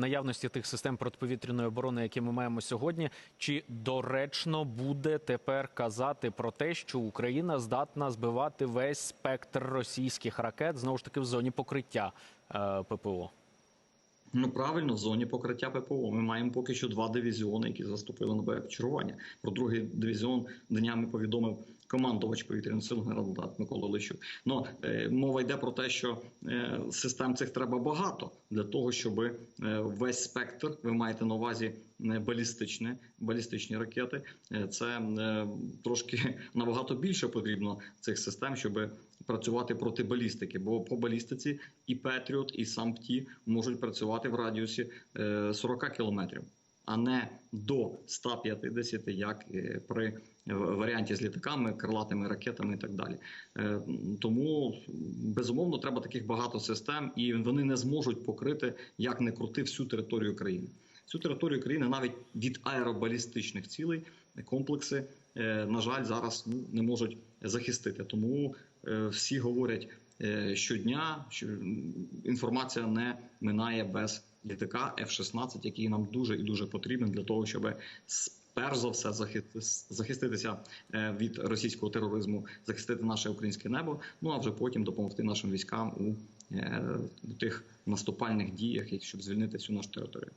наявності тих систем протиповітряної оборони, які ми маємо сьогодні, чи доречно буде тепер казати про те, що Україна здатна збивати весь спектр російських ракет знову ж таки в зоні покриття е, ППО? Ну правильно, в зоні покриття ППО. Ми маємо поки що два дивізіони, які заступили на бойове чергування. Про другий дивізіон днями повідомив командувач повітряних сил генерал Микола Лищук. Ну е, мова йде про те, що е, систем цих треба багато для того, щоб е, весь спектр ви маєте на увазі е, балістичне, балістичні ракети. Е, це е, трошки набагато більше потрібно цих систем, щоб працювати проти балістики. Бо по балістиці і Петріот, і сам ПТІ можуть працювати в радіусі е, 40 кілометрів, а не до 150, як е, при варіанті з літаками, крилатими ракетами і так далі. Е, Тому безумовно треба таких багато систем, і вони не зможуть покрити як не крути всю територію країни. Всю територію країни навіть від аеробалістичних цілей комплекси, е, на жаль, зараз ну, не можуть захистити. Тому е, всі говорять е, щодня, що інформація не минає без літака F-16, який нам дуже і дуже потрібен для того, щоб перш за все захисти- захиститися е, від російського тероризму, захистити наше українське небо. Ну а вже потім допомогти нашим військам е, у тих наступальних діях, щоб звільнити всю нашу територію.